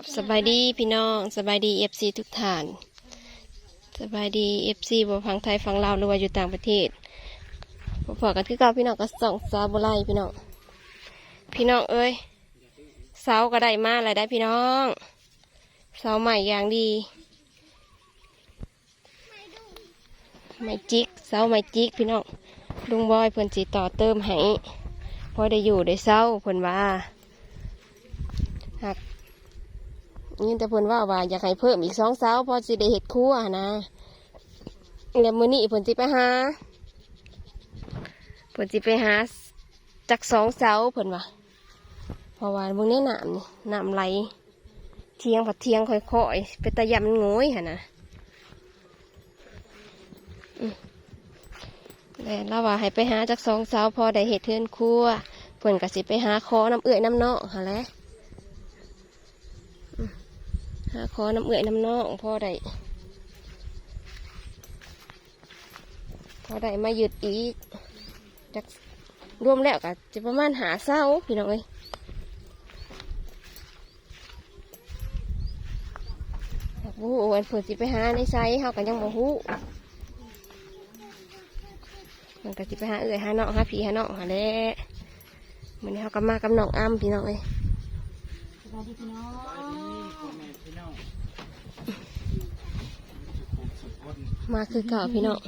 ครับสบายดีพี่น้องสบายดีเอฟซีทุกท่านสบายดีเอฟซีบฟังไทยฟังลาวหรือว่าอยู่ต่างประเทศพอๆกันคือเก่าพี่น้องก็ส่องซาบุไลพี่น้องพี่น้องเอ้ยเสาก็ได้มาอะไรได้พี่น้องเสาใหม่อย่างดีไม้จิกเสาไม้จิกพี่น้องลุงบอยเพิ่นสีต่อเติมให้พอได้อยู่ได้เศร้าเพิ่นว่าหัก นี่แต่เพิ่นว่าว่าอยากให้เพิ่มอีกสองเสาพอสิได้เห็ดครัวนะแล้วมื้อนี้เพิ่นสิไปหาเพิ่นสิไปหาจักสองเสาเพิ่นว่าเพราะว่าเบิ่งในน้ำนี่น้ำไหลเทียงผัดเทียงค่อยๆเป็นตะยำมันโงยหั่นนะแล้วเราว่าให้ไปหาจักสองเสาพอได้เห็ดเทือนครัวเพิ่นก็สิไปหาคอน้ำเอื้อยน้ำเนาะหั่นแหละ หาขอน้ำเอื่อยน้ำนองพ่อได้พ่อได้มาหยุดอีกจากรวมแล้วก็จะประมาณหาเศร้าพี่น้องเอ้ยบู้วันเผื่อสิไปหาในไซเฮากันยังบ่ฮู้มันก็สิไปหาเอื่อยหาน้องหาพี่หาน้องหาแหล้มันนี้เฮาก็มากับน้องอ้ำพี่น้องเอ้ยสวัสดีพี่น้อง มาคือเก่าพี่น้อง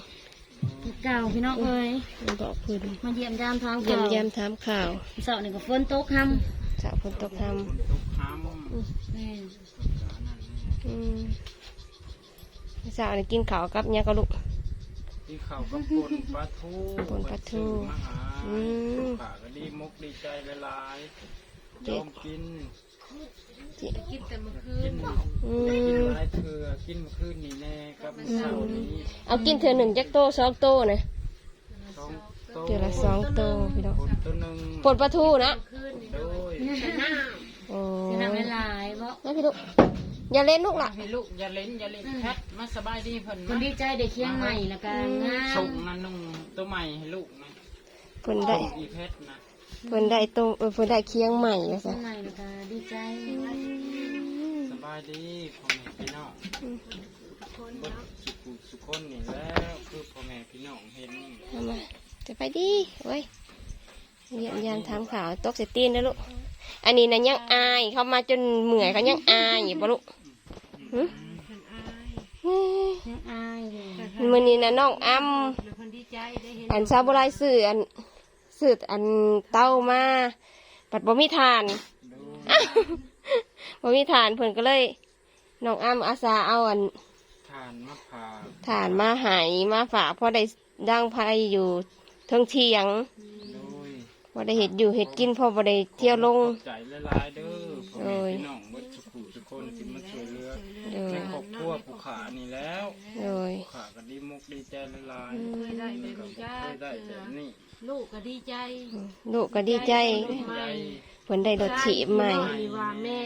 เก่าพี่น้องเอ้ยมันบอกเพื้นมาเยี่ยมยามทางเยี่ยมเยี่ยมถามข่าวเสาร์นี่ก็ฝนตกค่สาวฝนตกทำแม่ำอืมสาวนี่กินข้าวกับเนี่ยงก็ลูกที่เขาก็ปนปลาทูป่นปลาทูมาหาอืมขาก็ดีมุกดีใจละลายยอมกินจิ กินแต่เมื่อคืกินนอืกินมหลายเถื่อกินเมื่อคืนนี่แน่กับเช้านี้เอากินเธอหนึ่งจักโตสองโตนะสองโตเจอละสองโตพี่น้องปนตัวหนึ่งปนปลาทูนะโดยโอ้พี่น้องหลายๆเพราะนะพี่ลูกอย่าเล่นลูกล่ะให้ลูกอย่าเล่นอย่าเล่นแพทมาสบายดีเพิ่นคนมาดีใจได้เคียงใหม่แล้วก็งาส่มงนั่นนุ่งตัวใหม่ให้ลูกนะเพิ่นได้อีเพชรนะ เพิ่นได้โตเออเพิ่นได้เคียงใหม่แล้วเคีสิยงใหม่แล้วก็ดีใจสบายดีพ่อแม่พี่น้องเบิดสุขุสุขคนนี่แล้วคือพ่อแม่พี่น้องเห็นนี่เอามาจะไปดีเว้ยเยี่ยมยามถามข่าวตกเสตีนนะลูกอันนี้นะยังอายเข้ามาจนเหมื่อยเขายังอายอยู่ปะลูกหึยังอายเลยมือนี้นะน้องอ้ำอันซาบุไรสื่ออัน สื่ออันเต้ามาปัดบ่มีทานบ่มีทานเพิ่นก็เลยน้องอ้ำอาสาเอาอันทานมะพร้าวทานมาใหายมาฝากพอได้ดังไพอยู่เทิงเทียงโดยพอได้เห็ดอยู่เห็ดกินพอบ่ได้เที่ยวลงขอบใจละลายๆเด้อพ่อแม่พี่น้องเบิดสุขุสุขคนที่มาช่วยเหลือโดยในครอบครัวผู้ขานี่แล้วโดยผู้ขาก็ดีมุกดีใจละลายเคยได้แบบนี้ ลูกก็ดีใจลูกก็ดีใจใจเพิ่นได้รถถีบใหม่มีว่าแม่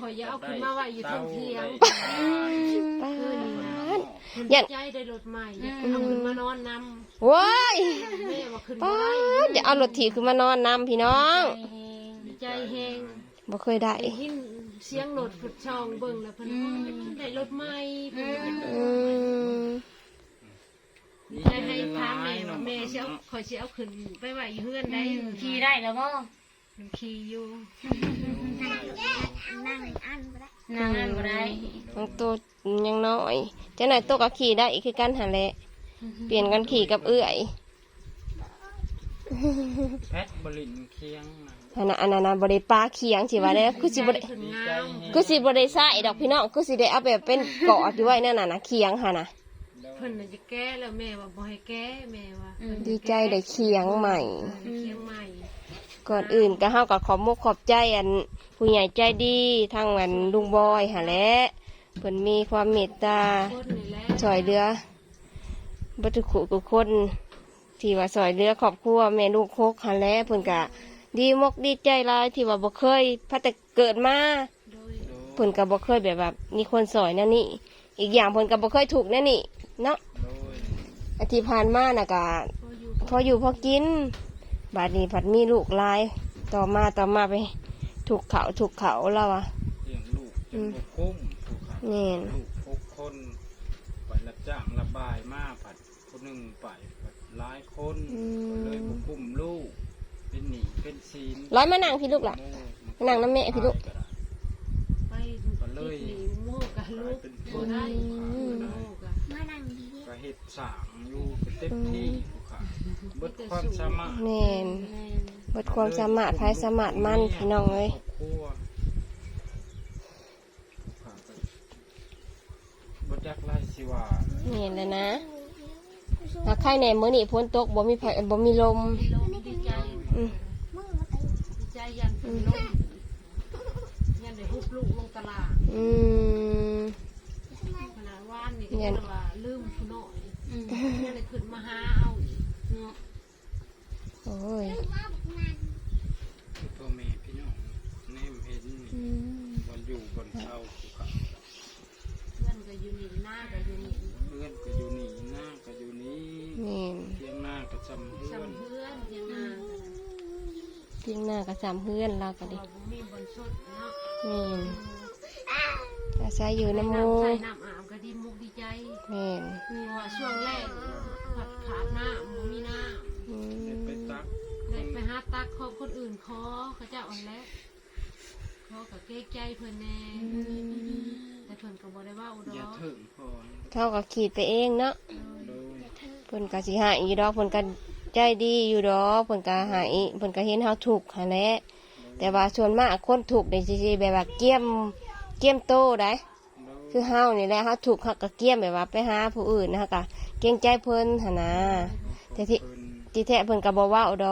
ขอยอย่าเอาขึ้นมาไว้อยู่เทั้งเทียงป้าดเพิ่นยันใจได้รถใหม่อยากเอาขึ้นมานอนนว้ายำแม่ว่าขึ้นป้ามาได้ดเดี๋ยวเอารถถีบขึ้นมานอนนำพี่น้องใจแหงบ่เคยได้ได้ยินเสียงรถฝุดช่องเบิ่งแล้วเพิ่นได้รถใหม่เพิ่นอืม ให้ให้ถามแม่ว่าแม่สิเอาขอยสิเอาขึ้นไปไว้อยู่เฮือนได้ขี่ได้แล้วบ่มันขี่อยู่นั่งอันบ่ได้น้องตัวยังน้อยเจ้าหน่อยตัวก็ขี่ได้คือกันหันแหละเปลี่ยนกันขี่กับเอื้อยแพทบรินเคียงนะอันนั้นอันนั้นนะบริปลาเคียงสิว่าได้คือสิบริขึ้นดีงาใจมแฮงคือสิบริใส่ดอกพี่น้องคือสิได้เอาแบบเป็นเกาะอยู่ไว้นั่นน่ะนะเคียงค่ะนะ เพิ่นน่ะจะแก้แล้วแม่ว่าบ่ให้แก้แม่ว่าดีใจได้เคียงใหม่เคียงใหม่ก่อนอื่นก็เฮากับขอบมุกขอบใจอัน ผู้ใหญ่ใจดีทั้งอันลุงบอยหะแหละเพิ่นมีความเมตตา คนนี่แหละช่วยเหลือบัตุขุทุกคนที่ว่าช่วยเหลือครอบครัวแม่ลูกโคกหะแหละเพิ่นก็ดีมกดีใจหลายที่ว่าบ่เคยพัดแต่เกิดมาโดยเพิ่นก็บ่เคยแบบว่ามีคนสอยแนั่นนี่อีกอย่างเพิ่นก็บ่เคยถูกแนั่นนี่ เนาะโดยอาทิตย์ผ่านมาน่ะก็พออยู่พออยู่พอกิน บาดนี้ผัดมีลูกหลาย ต่อมาต่อมาไป ถูกเขาถูกเขาแล้วอะเลี้ยงลูกจนบ่คุ้มผู้ขาแม่นลูกหกคนไปรับจ้างระบายมาผัดคนหนึ่งไปผัดหลายคนอืเลยบ่มคุ้มลูก เป็นหนี้เป็นศีลร้อยมานั่งพี่ลูกล่ะมานั่งน้ำแม่พี่ลูกไปติดหนีโม่กับลูก สร้างอยู่เต็มที่ผู้ขาเบิดความสามารถแม่นแม่นเบิดความสามารถภายสามารถมันพี่น้องเอ้ยครอบครัวผู้ขาก็บ่จักไล่สิว่าแม่นแล้วนะหากใครในมื้อนี้พ้นตกบ่มีไผบ่มีลมลมดีใจอืมดีใจยันเป็นลมยันได้ฮุบลูกลงตลาดอืมขนาดว่านนี่ก็ยังว่าลืมผู้น้อยยันได้ขึ้นมาหาเอาอีกเนาะ โอ้ ยคือพ่อแม่พี่น้องแนมเห็นนี่อืมบนอยู่บนเช่าผู้ขาเพื่อนก็อยู่นี่หน้าก็อยู่นี่เพื่อนก็อยู่นี่หน้าก็อยู่นี่แม่นเที่ยงหน้าก็จำเพื่อนจำเพื่อนยังนาเพียงหน้าก็จำเพื่อนเราก็ดิเราบ่มีบนสดเนาะแม่นอาศัยอยู่น้ำหมูใส่น้ำอาบก็ดีมุกดีใจแม่นมีว่าช่วงแรกผัดขาดน้ำบ่มีน้อืได้มไปตักำ ได้ไปหาตักขอบคนอื่นขอเขาเจ้าเอันแล้วขอกับเก๊กใจเพิ่นแน่แต่เพิ่นก็บ่ได้เว่าอุดอย่าอกถึงพอเท่ากับขีดไปเองเนาะโดยเพิ่นก็สิหายอยู่ดอกเพิ่นก็ใจดีอยู่ดอกเพิ่นก็หายเพิ่นก็เห็นเฮาถูกข์หั่นแหละแต่ว่าส่วนมากคนถูกข์นี่สิแบบว่าเกี้ยมเกี้ยมโตได้โดยคือเฮานี่แหละเฮาถูกข์เฮาก็เกี้ยมแบบว่าไปหาผู้อื่นนะก็เกรงใจเพิ่นหั่นนะแต่ที่ เพิ่น ที่แท้เพิ่นก็บ่เว้าดอกโด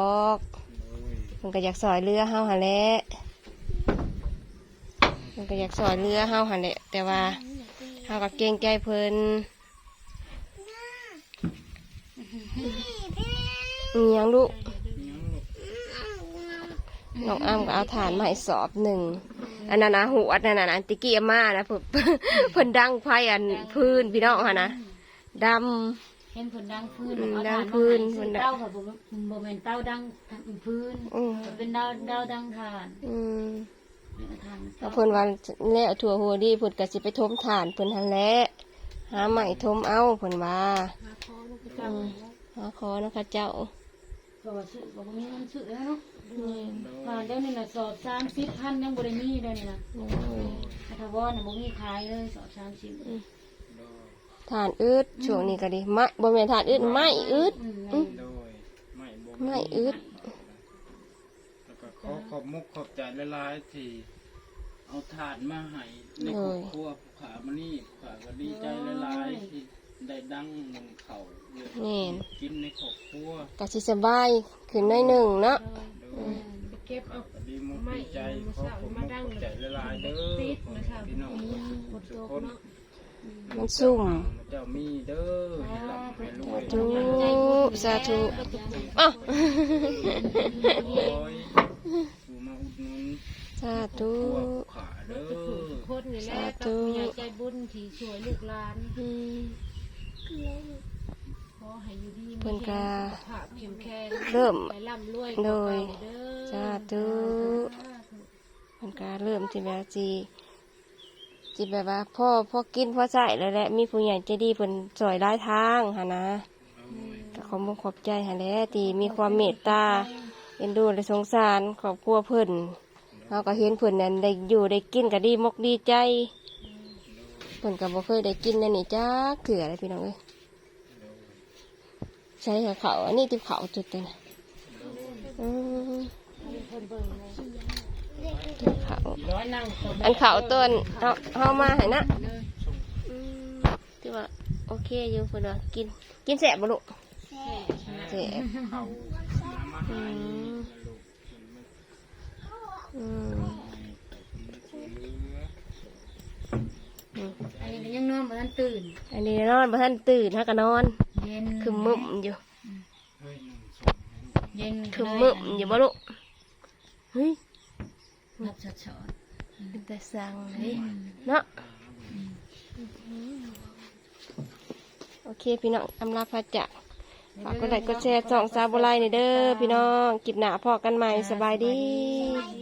ยเพิ่นก็อยากซอยเรือเฮาหั่นแหละเพิ่นก็อยากซอยเรือเฮาหั่นแหละแต่ว่าเฮาก็เกรงใจเพิ่นอีหยังลูกยังลูกน้องอ้ำก็เอาฐานมาให้สอบหนึ่งอันนั้นนะหัวนั่นน่ะอันติกี้อามานะเพิ่นเพิ่นดังไฟอันพื้นพี่น้องค่ะนะด เห็นผลดังพื้นอืมเอาดัฐางนพื้มานให้พื้นเต้าค่ะบ่บ่แม่นเต้าดังพื้นำอืมเป็นดาวดาวดังฐานอืมเอาฐานมาแล้วเพิ่นว่าแล้วถั่วหัวดีเพิ่นก็สิไปทมฐานเพิ่นหันแหละหาใหม่ทมเอาเพิ่นว่าหาคอลูกเจ้าหาขอนะคะเจ้าก็ว่าซื้อบ่มีเงินซื้อแล้วเนาะนี่ผ่านเดี๋ยวนี้น่ะสอบ30,000ยังบ่ได้มีเดี๋ยวนี้น่ะโอ้ย อัตวรน่ะบ่มีขายเลยสอบ30โดย ฐานอึดช่วงนี้ก็ดีไม้บ่แม่นฐานอึดไม้อึด อืมอืมโดยไม่บ่ไม่อึด แล้วก็ขอขอบมุกขอบใจหลายๆที่เอาถาดมาให้ในครอบครัวผู้ขามานี่ผู้ขาก็ดีใจหลายๆที่ได้ดังหนึ่งเขาเยอะแม่น กินในครอบครัวก็สิสบายขึ้นหน้อยหนึ่งเนาะ โดยไปเก็บเอา ก็ดีมุกดีใจขอผมมุกขอบใจหลายๆเด้อพี่น้องทุกคน มันซุ่มเจ้ามีเด้อให้ร่ำให้รวยสาธุสาธุอ้าวโอ้ยสู่มาอุดหนุนสาธุตัวผู้ขาเด้อโคตรนี่แหละกับผู้ใหญ่ใจบุญที่ช่วยลูกหลานอืมขอให้อยู่ดีเพิ่นก็ สุขภาพเข้มแข็งเริ่ม ไปร่ำรวยโดยเด้อ สาธุ มันก็เริ่มที่แบบจี จีแบบว่าพ่อพ่อกินพ่อใส่แล้วแหละมีผู้ใหญ่ใจดีเพิ่นสอยหลายทางหะนะก็ขอบอกขอบใจหะแหล้วที่มีความเมตตาเอ็นดูและสงสารครอบครัวเพิ่นเราก็เห็นเพิ่นนั่นได้อยู่ได้กินก็ดีมกดีใจเพิ่นก็บ่เคยได้กินนั่นนี่จักเถื่อเลยพี่น้องเอ้ยใช่ค่ะเขาอันนี้ที่เขาจุดเลยนะอืมเขาร้อยนั่งสบ อันเขาต้นเอาเอามาให้นะอืมที่ว่าโอเคอยู่คนว่ากิน กินแสบบ่ลูกแสบเขามามาอืให้มลูกมันอืมเหลืออันนี้ยังนอนบ่ทันตื่น อันนี้นอนบ่ทันตื่นฮะก็นอน เย็นคือมึมอยู่เฮ้ยหนึ่งสองเย็นคือมึมอยู่บ่ลูกเฮ้ย รับชดชดเป็นแต่สั่งเฮ้ยเนาะโอเคพี่น้องอำลาพระจักรฝากกดไลค์กดแชร์ส่องซาบุไลในเด้อพี่น้องกิบหนาพอกันใหม่สบายดีดี